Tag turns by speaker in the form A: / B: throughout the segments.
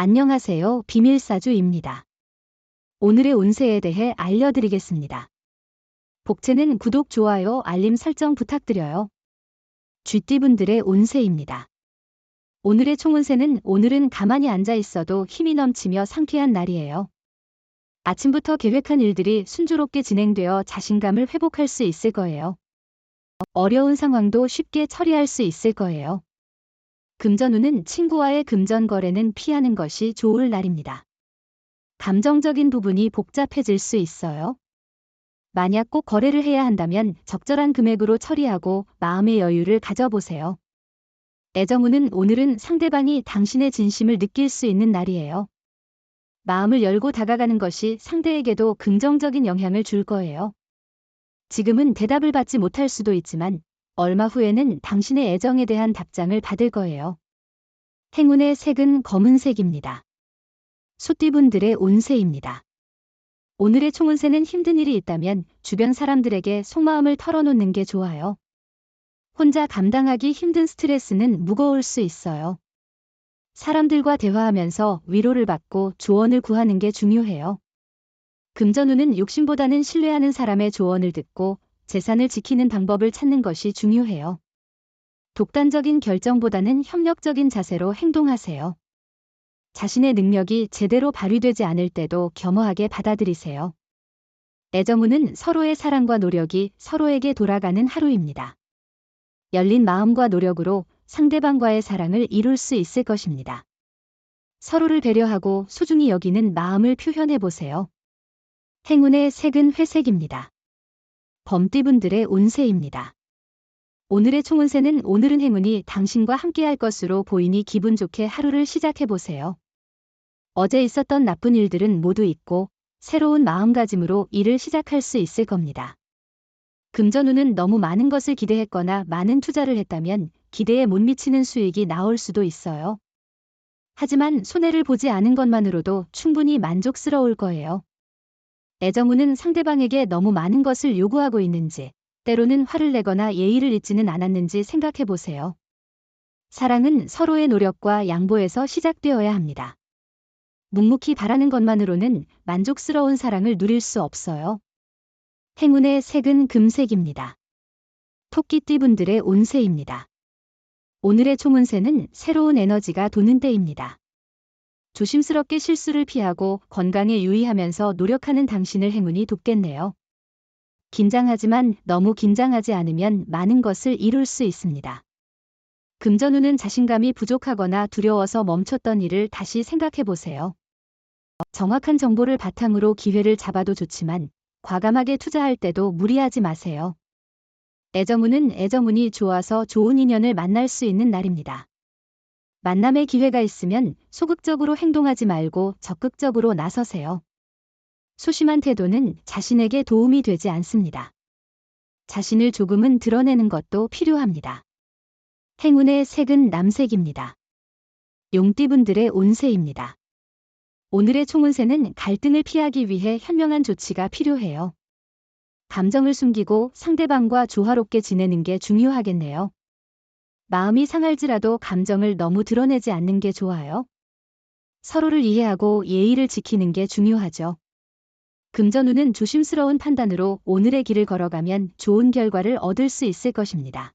A: 안녕하세요. 비밀사주입니다. 오늘의 운세에 대해 알려드리겠습니다. 복채는 구독, 좋아요, 알림 설정 부탁드려요. 쥐띠분들의 운세입니다. 오늘의 총운세는 오늘은 가만히 앉아 있어도 힘이 넘치며 상쾌한 날이에요. 아침부터 계획한 일들이 순조롭게 진행되어 자신감을 회복할 수 있을 거예요. 어려운 상황도 쉽게 처리할 수 있을 거예요. 금전운은 친구와의 금전 거래는 피하는 것이 좋을 날입니다. 감정적인 부분이 복잡해질 수 있어요. 만약 꼭 거래를 해야 한다면 적절한 금액으로 처리하고 마음의 여유를 가져보세요. 애정운은 오늘은 상대방이 당신의 진심을 느낄 수 있는 날이에요. 마음을 열고 다가가는 것이 상대에게도 긍정적인 영향을 줄 거예요. 지금은 대답을 받지 못할 수도 있지만 얼마 후에는 당신의 애정에 대한 답장을 받을 거예요. 행운의 색은 검은색입니다. 소띠분들의 운세입니다. 오늘의 총운세는 힘든 일이 있다면 주변 사람들에게 속마음을 털어놓는 게 좋아요. 혼자 감당하기 힘든 스트레스는 무거울 수 있어요. 사람들과 대화하면서 위로를 받고 조언을 구하는 게 중요해요. 금전운은 욕심보다는 신뢰하는 사람의 조언을 듣고 재산을 지키는 방법을 찾는 것이 중요해요. 독단적인 결정보다는 협력적인 자세로 행동하세요. 자신의 능력이 제대로 발휘되지 않을 때도 겸허하게 받아들이세요. 애정운은 서로의 사랑과 노력이 서로에게 돌아가는 하루입니다. 열린 마음과 노력으로 상대방과의 사랑을 이룰 수 있을 것입니다. 서로를 배려하고 소중히 여기는 마음을 표현해 보세요. 행운의 색은 회색입니다. 범띠분들의 운세입니다. 오늘의 총운세는 오늘은 행운이 당신과 함께할 것으로 보이니 기분 좋게 하루를 시작해 보세요. 어제 있었던 나쁜 일들은 모두 잊고 새로운 마음가짐으로 일을 시작할 수 있을 겁니다. 금전운은 너무 많은 것을 기대했거나 많은 투자를 했다면 기대에 못 미치는 수익이 나올 수도 있어요. 하지만 손해를 보지 않은 것만으로도 충분히 만족스러울 거예요. 애정운은 상대방에게 너무 많은 것을 요구하고 있는지, 때로는 화를 내거나 예의를 잊지는 않았는지 생각해 보세요. 사랑은 서로의 노력과 양보에서 시작되어야 합니다. 묵묵히 바라는 것만으로는 만족스러운 사랑을 누릴 수 없어요. 행운의 색은 금색입니다. 토끼띠분들의 운세입니다. 오늘의 총운세는 새로운 에너지가 도는 때입니다. 조심스럽게 실수를 피하고 건강에 유의하면서 노력하는 당신을 행운이 돕겠네요. 긴장하지만 너무 긴장하지 않으면 많은 것을 이룰 수 있습니다. 금전운은 자신감이 부족하거나 두려워서 멈췄던 일을 다시 생각해 보세요. 정확한 정보를 바탕으로 기회를 잡아도 좋지만 과감하게 투자할 때도 무리하지 마세요. 애정운은 애정운이 좋아서 좋은 인연을 만날 수 있는 날입니다. 만남의 기회가 있으면 소극적으로 행동하지 말고 적극적으로 나서세요. 소심한 태도는 자신에게 도움이 되지 않습니다. 자신을 조금은 드러내는 것도 필요합니다. 행운의 색은 남색입니다. 용띠분들의 운세입니다. 오늘의 총운세는 갈등을 피하기 위해 현명한 조치가 필요해요. 감정을 숨기고 상대방과 조화롭게 지내는 게 중요하겠네요. 마음이 상할지라도 감정을 너무 드러내지 않는 게 좋아요. 서로를 이해하고 예의를 지키는 게 중요하죠. 금전운은 조심스러운 판단으로 오늘의 길을 걸어가면 좋은 결과를 얻을 수 있을 것입니다.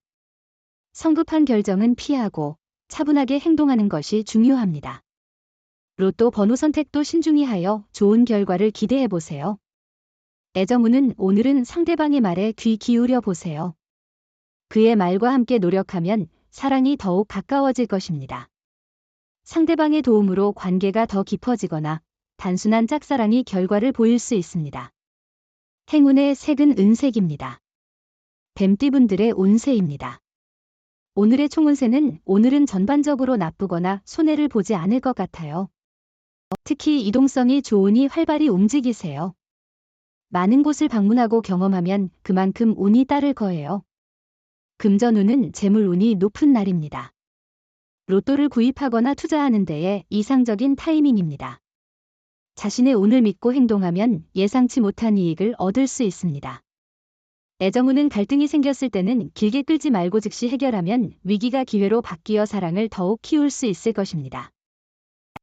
A: 성급한 결정은 피하고 차분하게 행동하는 것이 중요합니다. 로또 번호 선택도 신중히 하여 좋은 결과를 기대해 보세요. 애정운은 오늘은 상대방의 말에 귀 기울여 보세요. 그의 말과 함께 노력하면 사랑이 더욱 가까워질 것입니다. 상대방의 도움으로 관계가 더 깊어지거나 단순한 짝사랑이 결과를 보일 수 있습니다. 행운의 색은 은색입니다. 뱀띠분들의 운세입니다. 오늘의 총운세는 오늘은 전반적으로 나쁘거나 손해를 보지 않을 것 같아요. 특히 이동성이 좋으니 활발히 움직이세요. 많은 곳을 방문하고 경험하면 그만큼 운이 따를 거예요. 금전운은 재물운이 높은 날입니다. 로또를 구입하거나 투자하는 데에 이상적인 타이밍입니다. 자신의 운을 믿고 행동하면 예상치 못한 이익을 얻을 수 있습니다. 애정운은 갈등이 생겼을 때는 길게 끌지 말고 즉시 해결하면 위기가 기회로 바뀌어 사랑을 더욱 키울 수 있을 것입니다.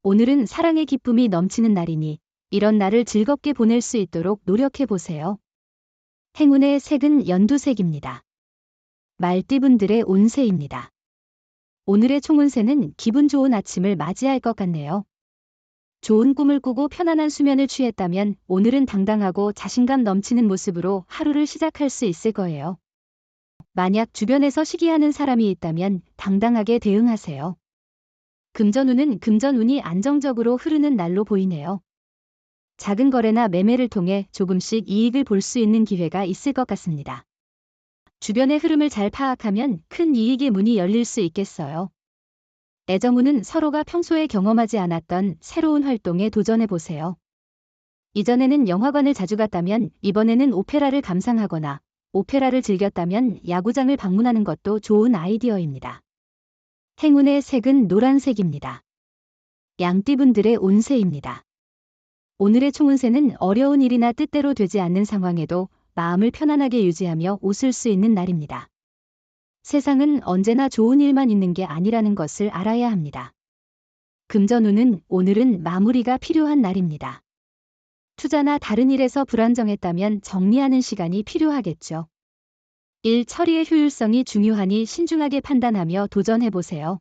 A: 오늘은 사랑의 기쁨이 넘치는 날이니 이런 날을 즐겁게 보낼 수 있도록 노력해 보세요. 행운의 색은 연두색입니다. 말띠분들의 운세입니다. 오늘의 총운세는 기분 좋은 아침을 맞이할 것 같네요. 좋은 꿈을 꾸고 편안한 수면을 취했다면 오늘은 당당하고 자신감 넘치는 모습으로 하루를 시작할 수 있을 거예요. 만약 주변에서 시기하는 사람이 있다면 당당하게 대응하세요. 금전운은 금전운이 안정적으로 흐르는 날로 보이네요. 작은 거래나 매매를 통해 조금씩 이익을 볼 수 있는 기회가 있을 것 같습니다. 주변의 흐름을 잘 파악하면 큰 이익의 문이 열릴 수 있겠어요. 애정운은 서로가 평소에 경험하지 않았던 새로운 활동에 도전해 보세요. 이전에는 영화관을 자주 갔다면 이번에는 오페라를 감상하거나 오페라를 즐겼다면 야구장을 방문하는 것도 좋은 아이디어입니다. 행운의 색은 노란색입니다. 양띠분들의 운세입니다. 오늘의 총운세는 어려운 일이나 뜻대로 되지 않는 상황에도 마음을 편안하게 유지하며 웃을 수 있는 날입니다. 세상은 언제나 좋은 일만 있는 게 아니라는 것을 알아야 합니다. 금전운은 오늘은 마무리가 필요한 날입니다. 투자나 다른 일에서 불안정했다면 정리하는 시간이 필요하겠죠. 일 처리의 효율성이 중요하니 신중하게 판단하며 도전해보세요.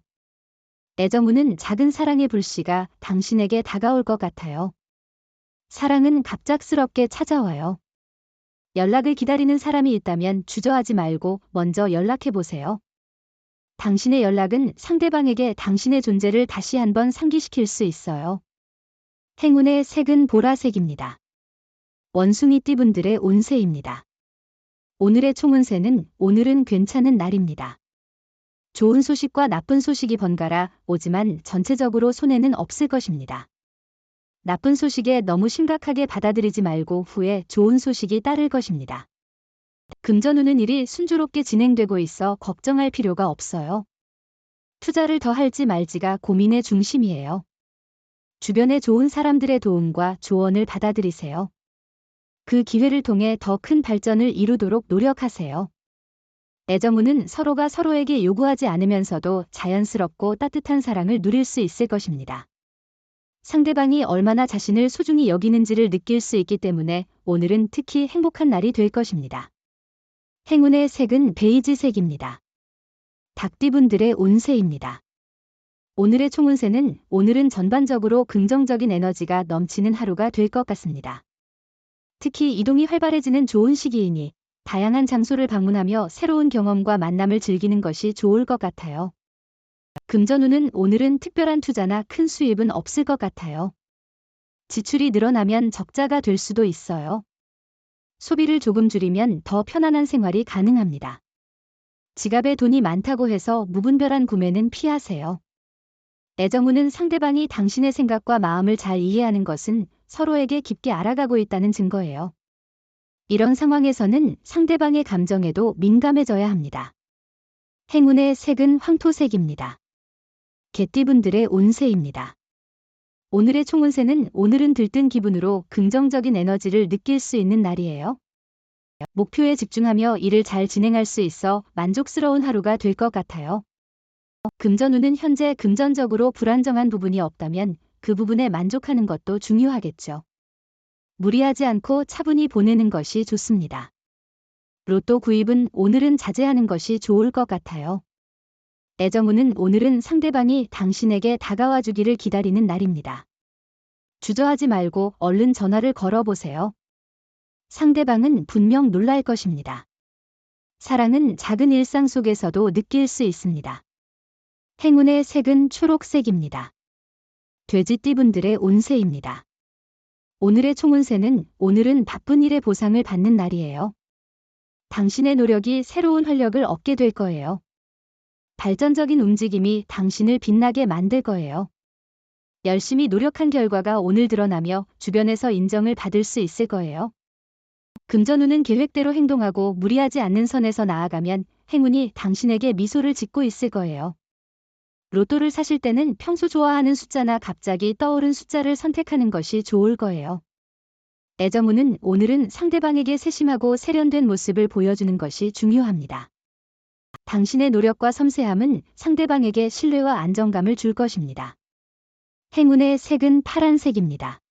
A: 애정운은 작은 사랑의 불씨가 당신에게 다가올 것 같아요. 사랑은 갑작스럽게 찾아와요. 연락을 기다리는 사람이 있다면 주저하지 말고 먼저 연락해 보세요. 당신의 연락은 상대방에게 당신의 존재를 다시 한번 상기시킬 수 있어요. 행운의 색은 보라색입니다. 원숭이 띠분들의 운세입니다. 오늘의 총운세는 오늘은 괜찮은 날입니다. 좋은 소식과 나쁜 소식이 번갈아 오지만 전체적으로 손해는 없을 것입니다. 나쁜 소식에 너무 심각하게 받아들이지 말고 후에 좋은 소식이 따를 것입니다. 금전운은 일이 순조롭게 진행되고 있어 걱정할 필요가 없어요. 투자를 더 할지 말지가 고민의 중심이에요. 주변의 좋은 사람들의 도움과 조언을 받아들이세요. 그 기회를 통해 더 큰 발전을 이루도록 노력하세요. 애정운은 서로가 서로에게 요구하지 않으면서도 자연스럽고 따뜻한 사랑을 누릴 수 있을 것입니다. 상대방이 얼마나 자신을 소중히 여기는지를 느낄 수 있기 때문에 오늘은 특히 행복한 날이 될 것입니다. 행운의 색은 베이지색입니다. 닭띠분들의 운세입니다. 오늘의 총운세는 오늘은 전반적으로 긍정적인 에너지가 넘치는 하루가 될 것 같습니다. 특히 이동이 활발해지는 좋은 시기이니 다양한 장소를 방문하며 새로운 경험과 만남을 즐기는 것이 좋을 것 같아요. 금전운은 오늘은 특별한 투자나 큰 수입은 없을 것 같아요. 지출이 늘어나면 적자가 될 수도 있어요. 소비를 조금 줄이면 더 편안한 생활이 가능합니다. 지갑에 돈이 많다고 해서 무분별한 구매는 피하세요. 애정운은 상대방이 당신의 생각과 마음을 잘 이해하는 것은 서로에게 깊게 알아가고 있다는 증거예요. 이런 상황에서는 상대방의 감정에도 민감해져야 합니다. 행운의 색은 황토색입니다. 개띠분들의 운세입니다. 오늘의 총운세는 오늘은 들뜬 기분으로 긍정적인 에너지를 느낄 수 있는 날이에요. 목표에 집중하며 일을 잘 진행할 수 있어 만족스러운 하루가 될 것 같아요. 금전운은 현재 금전적으로 불안정한 부분이 없다면 그 부분에 만족하는 것도 중요하겠죠. 무리하지 않고 차분히 보내는 것이 좋습니다. 로또 구입은 오늘은 자제하는 것이 좋을 것 같아요. 애정운은 오늘은 상대방이 당신에게 다가와 주기를 기다리는 날입니다. 주저하지 말고 얼른 전화를 걸어보세요. 상대방은 분명 놀랄 것입니다. 사랑은 작은 일상 속에서도 느낄 수 있습니다. 행운의 색은 초록색입니다. 돼지띠분들의 운세입니다. 오늘의 총운세는 오늘은 바쁜 일의 보상을 받는 날이에요. 당신의 노력이 새로운 활력을 얻게 될 거예요. 발전적인 움직임이 당신을 빛나게 만들 거예요. 열심히 노력한 결과가 오늘 드러나며 주변에서 인정을 받을 수 있을 거예요. 금전운은 계획대로 행동하고 무리하지 않는 선에서 나아가면 행운이 당신에게 미소를 짓고 있을 거예요. 로또를 사실 때는 평소 좋아하는 숫자나 갑자기 떠오른 숫자를 선택하는 것이 좋을 거예요. 애정운은 오늘은 상대방에게 세심하고 세련된 모습을 보여주는 것이 중요합니다. 당신의 노력과 섬세함은 상대방에게 신뢰와 안정감을 줄 것입니다. 행운의 색은 파란색입니다.